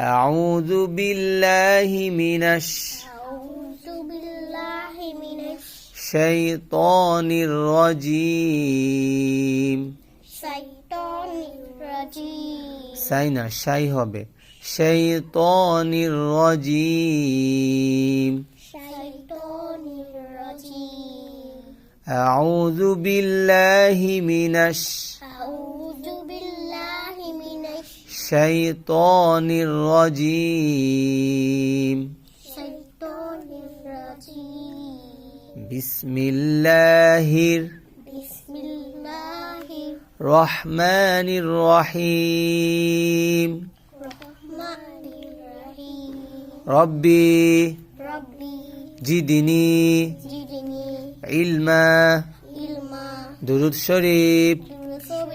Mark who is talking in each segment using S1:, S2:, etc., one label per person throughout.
S1: أعوذ بالله من
S2: أعوذ بالله من
S1: الشيطان الرجيم
S2: الشيطان الرجيم
S1: সাইনা শাই হবে شيطان الرجيم
S2: الشيطان الرجيم
S1: أعوذ بالله من
S2: أعوذ بالله من
S1: الشيطان الرجيم
S2: الشيطان الرجيم
S1: بسم الله
S2: بسم الله
S1: الرحمن الرحيم
S2: الرحمن الرحيم
S1: ربي
S2: ربي
S1: زدني
S2: زدني
S1: علما
S2: علما
S1: درود شريف
S2: بصبري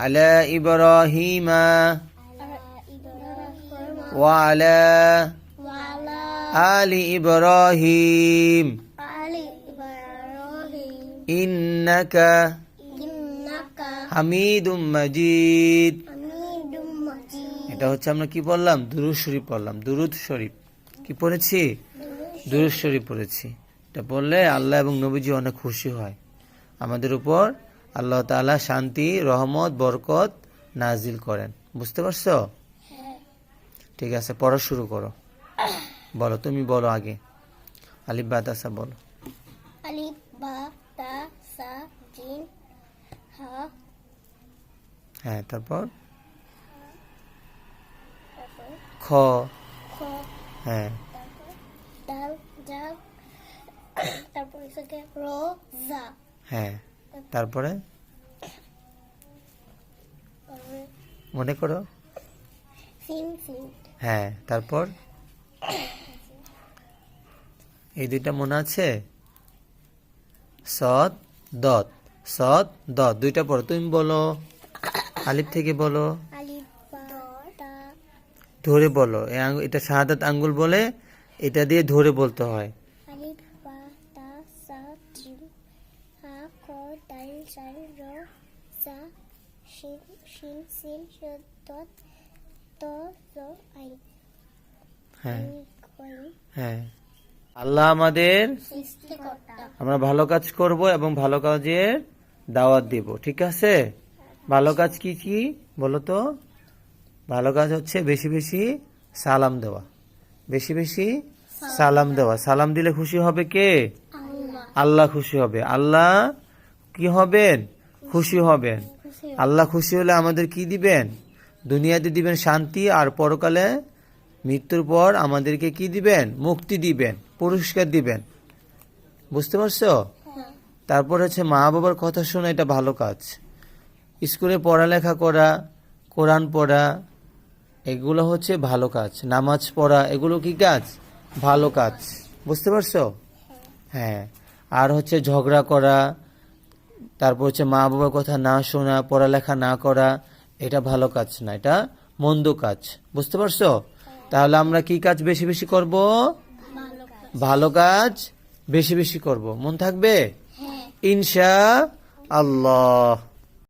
S1: على إبراهيم
S2: على إبراهيم
S1: وعلى
S2: وعلى
S1: آل إبراهيم
S2: آل إبراهيم
S1: إنك
S2: إنك
S1: حميد مجيد
S2: حميد مجيد
S1: এটা হচ্ছে আমরা কি পড়লাম দুরুদ শরীফ পড়লাম দুরুদ শরীফ কি পড়েছি দুরুদ শরীফ পড়েছি এটা পড়লে আল্লাহ এবং নবীজি অনেক খুশি হয় আমাদের উপর আল্লাহ তালা শান্তি রহমত বরকত নাজিল করেন। বুঝতে পারছ? ঠিক আছে পড়া শুরু করো। বলো তুমি বলো আগে। আলিফ
S2: বা তাসা বলো। আলিফ বা
S1: হ্যাঁ তারপর? খ। হ্যাঁ।
S2: তারপর?
S1: হ্যাঁ। তারপরে? মনে করো? হ্যাঁ তারপর? এই দুইটা মনে আছে? সৎ দত সৎ দত দুইটা পড়ো। তুমি বলো। আলিফ থেকে বলো। ধরে বলো। এটা শাহাদাত আঙ্গুল বলে এটা দিয়ে ধরে বলতে হয়। হ্যাঁ। হ্যাঁ। আল্লাহ আমাদের আমরা ভালো কাজ করব এবং ভালো কাজের দাওয়াত দেব, ঠিক আছে? ভালো কাজ কি কি বলো তো? ভালো কাজ হচ্ছে বেশি বেশি সালাম দেওয়া। বেশি বেশি সালাম দেওয়া। সালাম দিলে খুশি হবে কে?
S2: আল্লাহ
S1: খুশি হবে। আল্লাহ কি হবেন? খুশি হবেন। আল্লাহ খুশি হলে আমাদের কি দিবেন? দুনিয়াতে দিবেন শান্তি আর পরকালে মৃত্যুর পর আমাদেরকে কি দিবেন? মুক্তি দিবেন পুরস্কার দিবেন। বুঝতে পারছ?
S2: হ্যাঁ।
S1: তারপর হচ্ছে মা বাবার কথা শোনা এটা ভালো কাজ। স্কুলে পড়ালেখা করা কোরআন পড়া এগুলো হচ্ছে ভালো কাজ। নামাজ পড়া এগুলো কি কাজ? ভালো কাজ। বুঝতে পারছ? হ্যাঁ। আর হচ্ছে ঝগড়া করা তারপর হচ্ছে মা বাবার কথা না শোনা পড়ালেখা না করা এটা ভালো কাজ না এটা মন্দ কাজ। বুঝতে পারছ? তাহলে আমরা কি কাজ বেশি বেশি করব? ভালো কাজ বেশি বেশি করব। মন থাকবে?
S2: হ্যাঁ।
S1: ইনশা আল্লাহ